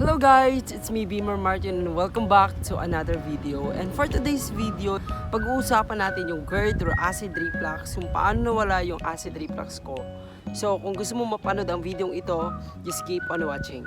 Hello guys, it's me Beamer Martin and welcome back to another video. And for today's video, pag-uusapan natin yung GERD or acid reflux, kung paano nawala yung acid reflux ko. So kung gusto mo mapanood ang video ito, just keep on watching.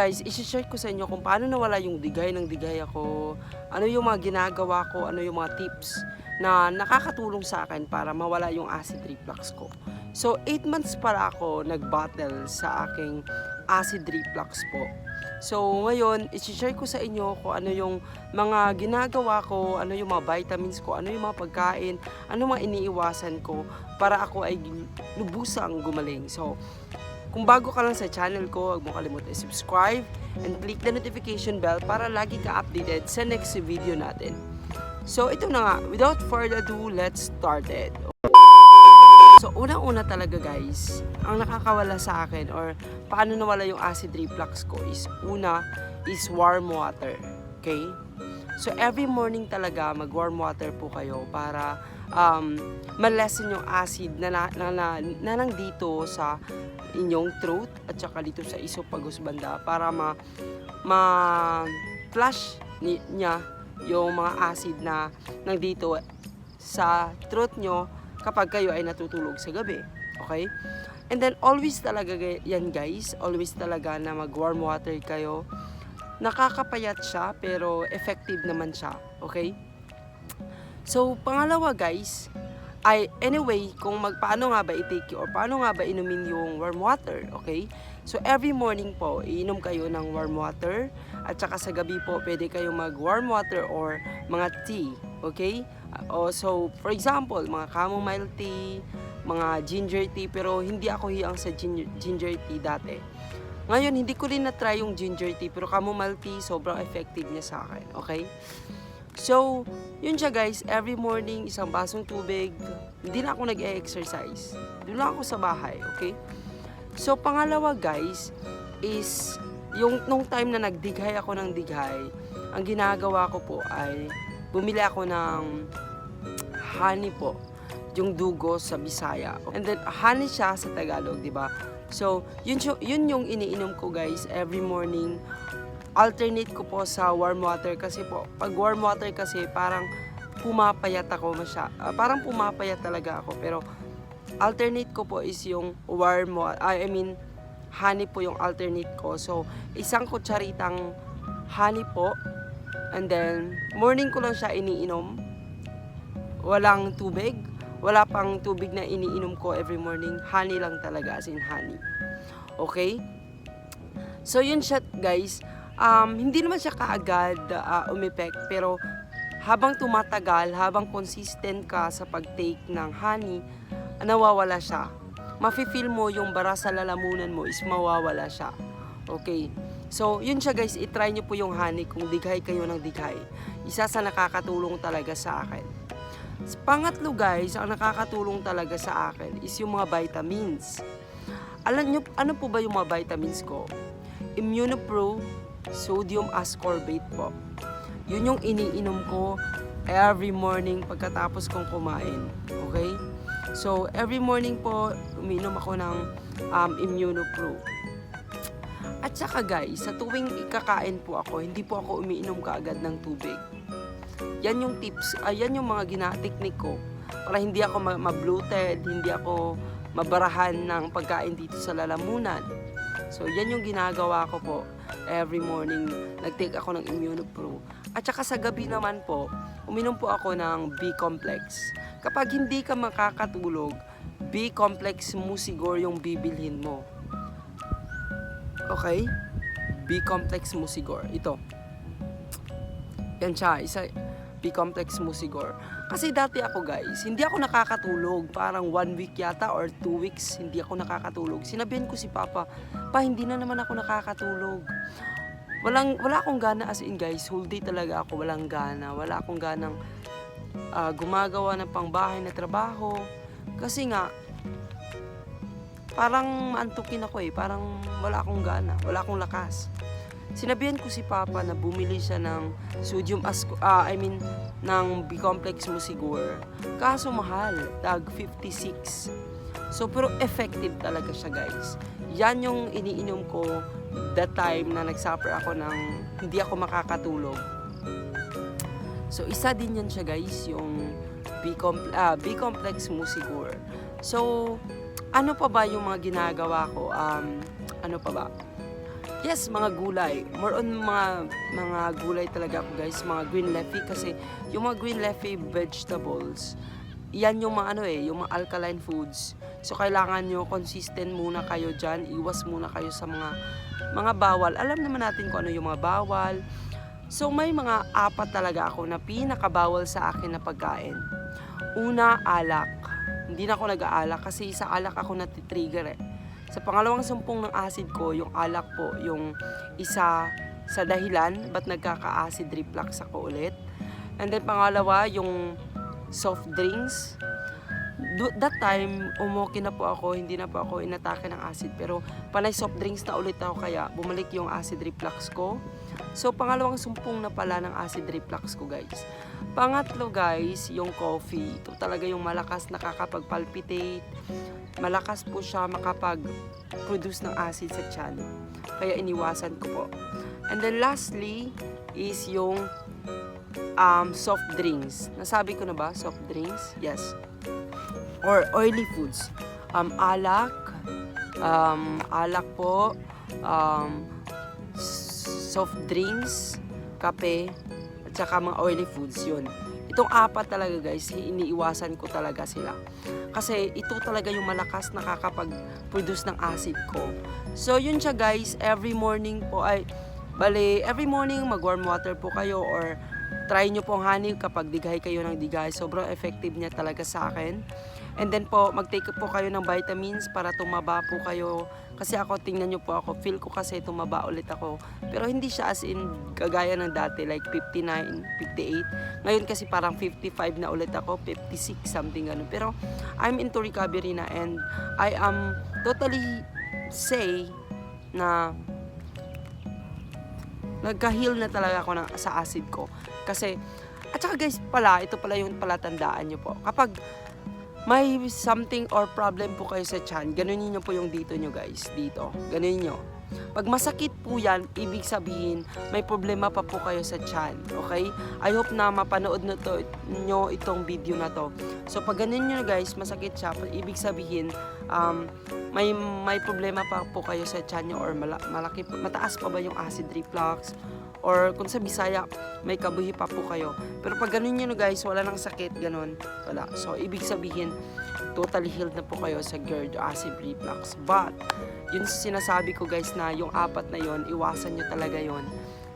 Guys, isi-share ko sa inyo kung paano nawala yung digay ng digay ako, ano yung mga ginagawa ko, ano yung mga tips na nakakatulong sa akin para mawala yung acid reflux ko. So 8 months para ako nag-battle sa aking acid reflux po. So ngayon, isi-share ko sa inyo kung ano yung mga ginagawa ko, ano yung mga vitamins ko, ano yung mga pagkain, ano mga iniiwasan ko para ako ay lubusang gumaling. So kung bago ka lang sa channel ko, huwag mo kalimutan subscribe and click the notification bell para lagi ka updated sa next video natin. So ito na nga, without further ado, let's start it. So unang-una talaga guys, ang nakakawala sa akin or paano nawala yung acid reflux ko is una is warm water. Okay? So every morning talaga mag warm water po kayo para um, ma-lessen yung acid na, na, na, na, na nandito sa inyong throat at saka dito sa esophagus banda para ma ma flush ni, niya yung mga acid na nandito sa throat nyo kapag kayo ay natutulog sa gabi. Okay? And then always talaga yan guys, always talaga na mag warm water kayo. Nakakapayat siya pero effective naman siya. Okay? So, pangalawa guys, ay anyway, kung magpaano nga ba i-take or paano nga ba inumin yung warm water, okay? So every morning po, iinom kayo ng warm water at saka sa gabi po pwede kayong mag warm water or mga tea, okay? Uh, so for example, mga chamomile tea, mga ginger tea pero hindi ako hiyang sa ginger, ginger tea dati. Ngayon, hindi ko rin na-try yung ginger tea pero chamomile tea sobrang effective niya sa akin, okay? So, yun siya guys, every morning, isang basong tubig. Hindi na ako nag-exercise. Doon lang ako sa bahay, okay? So, pangalawa guys, is yung nung time na nagdighay ako ng dighay, ang ginagawa ko po ay bumili ako ng honey po, yung dugo sa Bisaya. And then, honey siya sa Tagalog, di ba? So, yun, yun yung iniinom ko guys every morning alternate ko po sa warm water kasi po pag warm water kasi parang pumapayat ako masya ah, parang pumapayat talaga ako. Pero alternate ko po is yung warm water I mean honey po yung alternate ko. So isang kutsaritang honey po and then morning ko lang siya iniinom. Walang tubig wala pang tubig na iniinom ko every morning. Honey lang talaga as in honey. Okay? So yun siya guys um, hindi naman siya kaagad uh, umepek pero habang tumatagal, habang consistent ka sa pag-take ng honey, nawawala siya. Mafe-feel mo yung bara sa lalamunan mo is mawawala siya. Okay. So, yun siya guys, itry nyo po yung honey kung dighay kayo ng dighay. Isa sa nakakatulong talaga sa akin. Pangatlo guys, ang nakakatulong talaga sa akin is yung mga vitamins. Alam nyo, ano po ba yung mga vitamins ko? Immunopro, sodium ascorbate po. Yun yung iniinom ko every morning pagkatapos kong kumain. Okay? So, every morning po, umiinom ako ng um, Immunopro. At saka guys, sa tuwing ikakain po ako, hindi po ako umiinom kaagad ng tubig. Yan yung tips, ay yan yung mga gina-technique ko para hindi ako ma- ma-bloated, hindi ako mabarahan ng pagkain dito sa lalamunan. So, yan yung ginagawa ko po every morning. Nag-take ako ng Immunopro. At saka sa gabi naman po, uminom po ako ng B-complex. Kapag hindi ka makakatulog, B-complex musigor yung bibilhin mo. Okay? B-complex musigor. Ito. Yan siya. Isa, B-complex musigor. Kasi dati ako guys, hindi ako nakakatulog. Parang one week yata or two weeks, hindi ako nakakatulog. Sinabihan ko si Papa, Pa, hindi na naman ako nakakatulog. Walang, wala akong gana as in guys, whole day talaga ako walang gana. Wala akong ganang ah, gumagawa ng pangbahay na trabaho. Kasi nga, parang maantukin ako eh. Parang wala akong gana, wala akong lakas. Sinabihan ko si Papa na bumili siya ng sodium asco, ah, I mean, ng B-complex Musigor. Kaso mahal, tag 56. So, pero effective talaga siya, guys. Yan yung iniinom ko that time na nagsuffer ako ng hindi ako makakatulog. So, isa din yan siya, guys, yung B-complex, ah, B-complex Musigor. So, ano pa ba yung mga ginagawa ko? Um, ano pa ba? Yes, mga gulay. More on mga mga gulay talaga ako guys, mga green leafy kasi yung mga green leafy vegetables, yan yung mga ano eh, yung mga alkaline foods. So kailangan nyo consistent muna kayo dyan, iwas muna kayo sa mga mga bawal. Alam naman natin kung ano yung mga bawal. So may mga apat talaga ako na pinakabawal sa akin na pagkain. Una, alak. Hindi na ako nag-aalak kasi sa alak ako natitrigger eh. Sa pangalawang sumpong ng acid ko, yung alak po, yung isa sa dahilan ba't nagkaka-acid reflux ako ulit. And then pangalawa, yung soft drinks. Do, that time, umuki na po ako, hindi na po ako inatake ng acid. Pero panay soft drinks na ulit ako kaya bumalik yung acid reflux ko. So pangalawang sumpong na pala ng acid reflux ko guys. Pangatlo guys, yung coffee. Ito talaga yung malakas nakakapag-palpitate. Malakas po siya makapag-produce ng acid sa tiyan. Kaya iniwasan ko po. And then lastly is yung um, soft drinks. Nasabi ko na ba, soft drinks? Yes. Or oily foods. Um, alak, um, alak po, um, soft drinks, kape, at saka mga oily foods, yun. Itong apat talaga guys, iniiwasan ko talaga sila. Kasi ito talaga yung malakas nakakapag-produce ng acid ko. So yun siya guys, every morning po ay, bale, every morning mag-warm water po kayo or try nyo pong honey kapag dighay kayo ng dighay. Sobrang effective niya talaga sa akin. And then po, mag-take po kayo ng vitamins para tumaba po kayo. Kasi ako, tingnan nyo po ako, feel ko kasi tumaba ulit ako. Pero hindi siya as in kagaya ng dati, like 59, 58. Ngayon kasi parang 55 na ulit ako, 56, something ganun. Pero I'm into recovery na and I am totally say na nagka-heal na talaga ako ng, sa acid ko. Kasi, at saka guys pala, ito pala yung palatandaan nyo po. Kapag may something or problem po kayo sa tiyan, ganunin nyo po yung dito nyo guys, dito. Ganunin nyo. Pag masakit po yan, ibig sabihin, may problema pa po kayo sa tiyan. Okay? I hope na mapanood na to, nyo itong video na to. So pag ganun nyo guys, masakit siya, ibig sabihin, um, may may problema pa po kayo sa tiyan nyo or mala- malaki, mataas pa ba yung acid reflux? Or kung sa Bisaya, may kabuhi pa po kayo. Pero pag ganun nyo guys, wala nang sakit, ganun. Wala. So, ibig sabihin, totally healed na po kayo sa GERD o acid reflux. But, yun sinasabi ko guys na yung apat na yon iwasan nyo talaga yon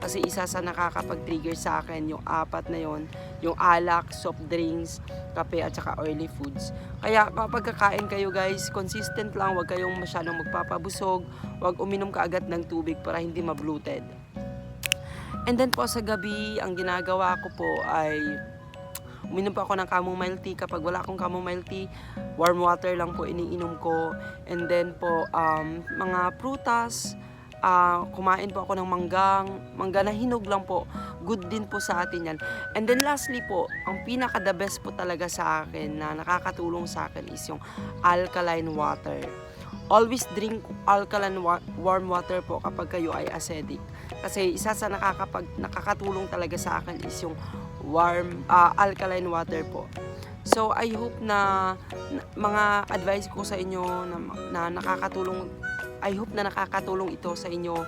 kasi isa sa nakakapag-trigger sa akin yung apat na yon yung alak, soft drinks, kape at saka oily foods. Kaya kapag kakain kayo guys, consistent lang, huwag kayong masyadong magpapabusog, huwag uminom ka agad ng tubig para hindi mabloated. And then po sa gabi, ang ginagawa ko po ay uminom po ako ng chamomile tea. Kapag wala akong chamomile tea, warm water lang po iniinom ko. And then po, um, mga prutas, ah, kumain po ako ng manggang, mangga na hinog lang po. Good din po sa atin yan. And then lastly po, ang pinaka the best po talaga sa akin na nakakatulong sa akin is yung alkaline water. Always drink alkaline wa- warm water po kapag kayo ay acidic. Kasi isa sa nakakapag, nakakatulong talaga sa akin is yung warm ah, alkaline water po. So I hope na, na mga advice ko sa inyo na, na nakakatulong I hope na nakakatulong ito sa inyo.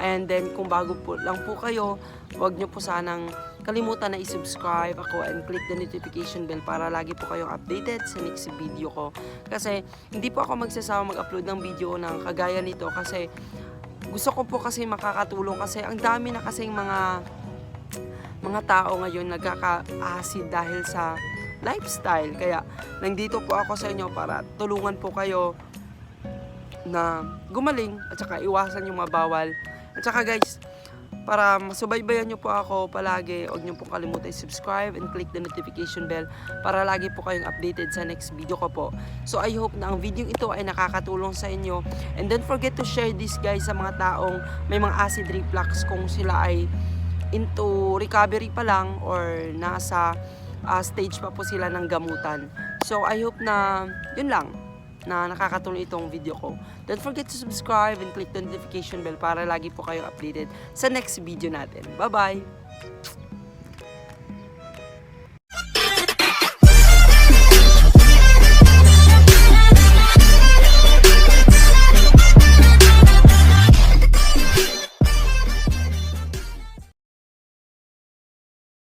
And then kung bago po lang po kayo, huwag nyo po sanang kalimutan na i-subscribe ako and click the notification bell para lagi po kayong updated sa next video ko. Kasi hindi po ako magsasawa mag-upload ng video ng kagaya nito kasi gusto ko po kasi makakatulong kasi ang dami na kasing mga mga tao ngayon nagkaka-acid dahil sa lifestyle. Kaya nandito po ako sa inyo para tulungan po kayo na gumaling at saka iwasan yung mga bawal. At saka guys, para masubaybayan nyo po ako palagi. Huwag nyo pong kalimutan subscribe and click the notification bell para lagi po kayong updated sa next video ko po. So I hope na ang video ito ay nakakatulong sa inyo. And don't forget to share this guys sa mga taong may mga acid reflux kung sila ay into recovery pa lang or nasa ah, stage pa po sila ng gamutan. So I hope na yun lang na nakakatulong itong video ko. Don't forget to subscribe and click the notification bell para lagi po kayo updated sa next video natin. Bye-bye!